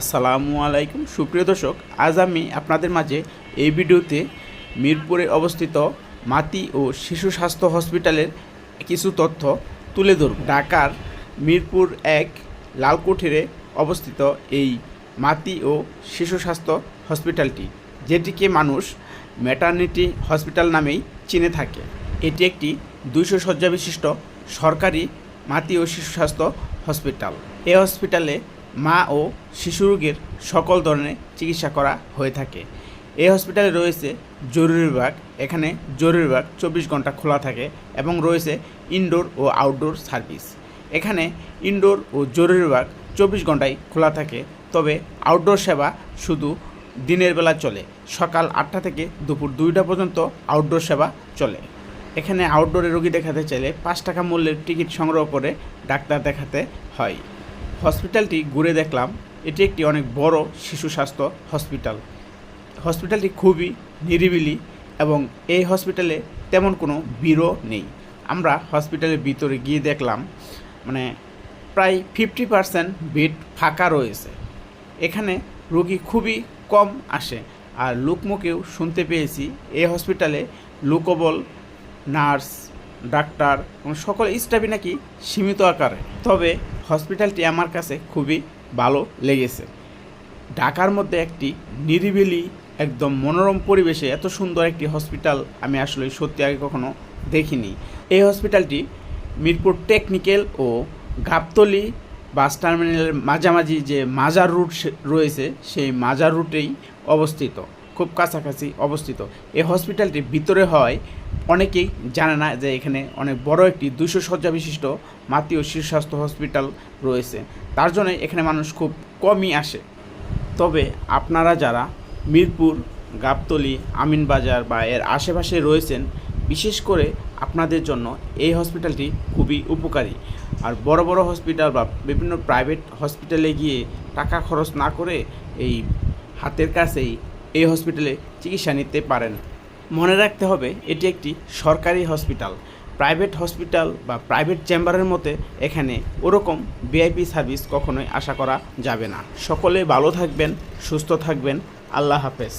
আসসালামু আলাইকুম। সুপ্রিয় দর্শক, আজ আমি আপনাদের মাঝে এই ভিডিওতে মিরপুরে অবস্থিত মাতি ও শিশু স্বাস্থ্য হসপিটালের কিছু তথ্য তুলে ধরব। ঢাকার মিরপুর এক লালকুঠিরে অবস্থিত এই মাতি ও শিশু স্বাস্থ্য হসপিটালটি, যেটিকে মানুষ ম্যাটার্নিটি হসপিটাল নামেই চিনে থাকে। এটি একটি দুইশো শয্যা বিশিষ্ট সরকারি মাতি ও শিশু স্বাস্থ্য হসপিটাল। এই হসপিটালে মা ও শিশু রোগের সকল ধরনের চিকিৎসা করা হয়ে থাকে। এই হসপিটালে রয়েছে জরুরি বিভাগ, এখানে জরুরি বিভাগ চব্বিশ ঘণ্টা খোলা থাকে এবং রয়েছে ইনডোর ও আউটডোর সার্ভিস এখানে ইনডোর ও জরুরি বিভাগ চব্বিশ ঘন্টায় খোলা থাকে, তবে আউটডোর সেবা শুধু দিনের বেলা চলে। সকাল আটটা থেকে দুপুর দুইটা পর্যন্ত আউটডোর সেবা চলে। এখানে আউটডোরে রোগী দেখাতে চাইলে পাঁচ টাকা মূল্যের টিকিট সংগ্রহ করে ডাক্তার দেখাতে হয়। হসপিটালটি ঘুরে দেখলাম, এটি একটি অনেক বড় শিশু স্বাস্থ্য হসপিটাল। হসপিটালটি খুবই নিরিবিলি এবং এই হসপিটালে তেমন কোনো ভিড়ও নেই। আমরা হসপিটালের ভিতরে গিয়ে দেখলাম মানে প্রায় ফিফটি পার্সেন্ট বেড ফাঁকা রয়েছে। এখানে রোগী খুবই কম আসে আর লোকমুখেও শুনতে পেয়েছি। এই হসপিটালে লোকবল, নার্স, ডাক্তার এবং সকল স্টাফই নাকি সীমিত আকারে। তবে হসপিটালটি আমার কাছে খুবই ভালো লেগেছে। ঢাকার মধ্যে একটি নিরিবিলি, একদম মনোরম পরিবেশে এত সুন্দর একটি হসপিটাল আমি আসলে সত্যি আগে কখনো দেখিনি। এই হসপিটালটি মিরপুর টেকনিক্যাল ও গাবতলি বাস টার্মিনালের মাঝামাঝি যে মাজার রুট রয়েছে, সেই মাজার রুটেই অবস্থিত। খুব কাছাকাছি অবস্থিত। এই হসপিটালটি ভিতরে হয়, অনেকেই জানে না যে এখানে অনেক বড় একটি দুশো শয্যা বিশিষ্ট মাতৃ ও শিশু স্বাস্থ্য হসপিটাল রয়েছে। তার জন্য এখানে মানুষ খুব কমই আসে। তবে আপনারা যারা মিরপুর, গাবতলি, আমিনবাজার বা এর আশেপাশে রয়েছেন, বিশেষ করে আপনাদের জন্য এই হসপিটালটি খুবই উপকারী। আর বড় বড় হসপিটাল বা বিভিন্ন প্রাইভেট হসপিটালে গিয়ে টাকা খরচ না করে এই হাতের কাছেই এই হসপিটালে চিকিৎসা নিতে পারেন। মনে রাখতে হবে, এটি একটি সরকারি হসপিটাল। প্রাইভেট হসপিটাল বা প্রাইভেট চেম্বারের মতে এখানে ওরকম ভিআইপি সার্ভিস কখনোই আশা করা যাবে না। সকলে ভালো থাকবেন, সুস্থ থাকবেন। আল্লাহ হাফেজ।